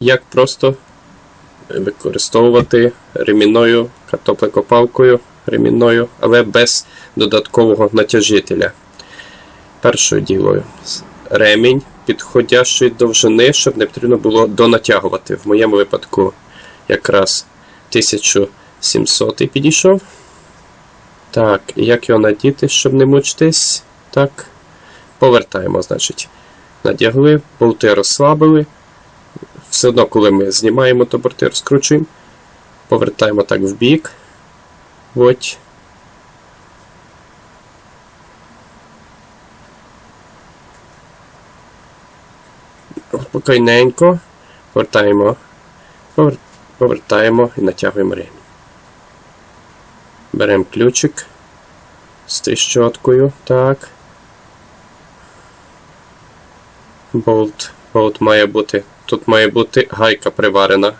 як просто використовувати ремінною картоплекопалкою ремінною, але без додаткового натяжителя. Першою ділою ремінь підходящої довжини, щоб не потрібно було донатягувати. В моєму випадку якраз 1700 підійшов. Так, як його надіти, щоб не мучитись? Так. Повертаємо, значить. Надягли, болти розслабили. Все одно, коли ми знімаємо, то розкручуємо. Повертаємо так в бік. От. Спокійненько. Повертаємо. Повертаємо і натягуємо ремінь. Беремо ключик з тріщоткою. Так. Болт. Болт має бути. Тут має бути гайка приварена.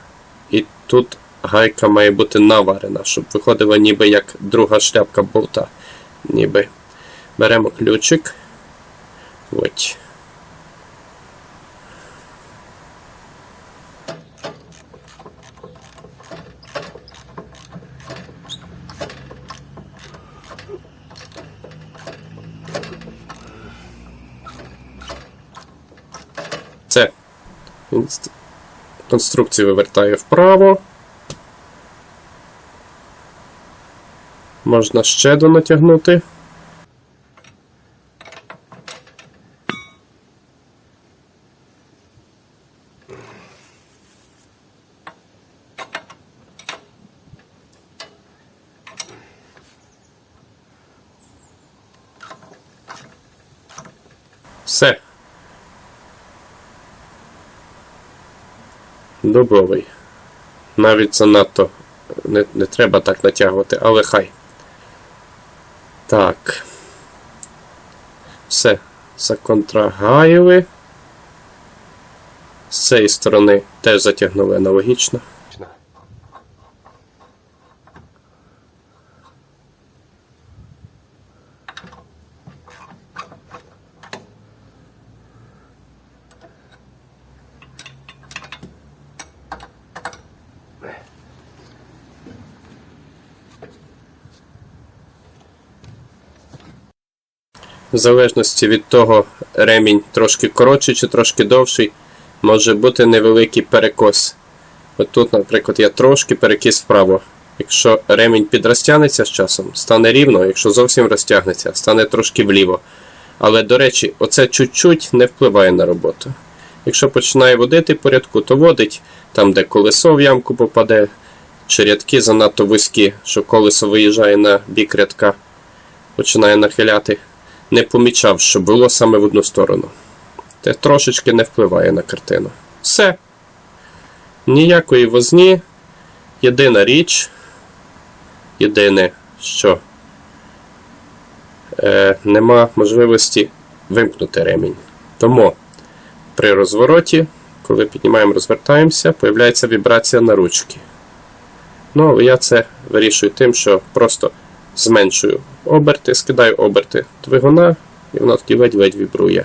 І тут гайка має бути наварена, щоб виходило ніби як друга шляпка болта. Ніби. Беремо ключик. Ось. Це. Конструкцію вивертаю вправо. Можна ще донатягнути. Все. Дубовий. Навіть занадто не, не треба так натягувати, але хай. Так. Все. Законтрагаїли. З цієї сторони теж затягнули аналогічно. В залежності від того, ремінь трошки коротший чи трошки довший, може бути невеликий перекос. От тут, наприклад, я трошки перекис вправо. Якщо ремінь підрозтягнеться з часом, стане рівно, якщо зовсім розтягнеться, стане трошки вліво. Але, до речі, оце чуть-чуть не впливає на роботу. Якщо починає водити по рядку, то водить там, де колесо в ямку попаде, чи рядки занадто вузькі, що колесо виїжджає на бік рядка, починає нахиляти не помічав, що було саме в одну сторону. Це трошечки не впливає на картину. Все. Ніякої возні. Єдина річ. Єдине, що е, нема можливості вимкнути ремінь. Тому при розвороті, коли піднімаємо, розвертаємося, появляється вібрація на ручки. Ну, я це вирішую тим, що просто зменшую оберти, скидаю оберти двигуна, і воно тоді ледь-ледь вібрує.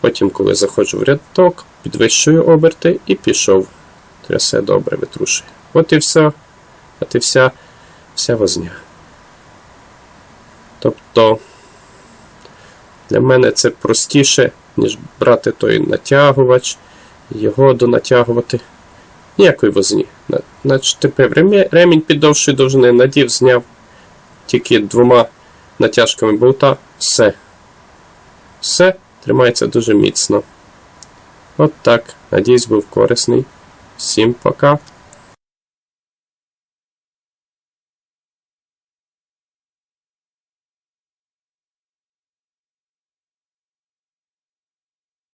Потім, коли заходжу в рядок, підвищую оберти і пішов. Трясе добре витрушує. От і все. От і вся, вся возня. Тобто для мене це простіше, ніж брати той натягувач, його донатягувати. Ніякої возні. На- Значить, тепер ремінь під довшої довжини надів, зняв тільки двома натяжками болта. Все. Все тримається дуже міцно. От так. Надіюсь, був корисний. Всім пока.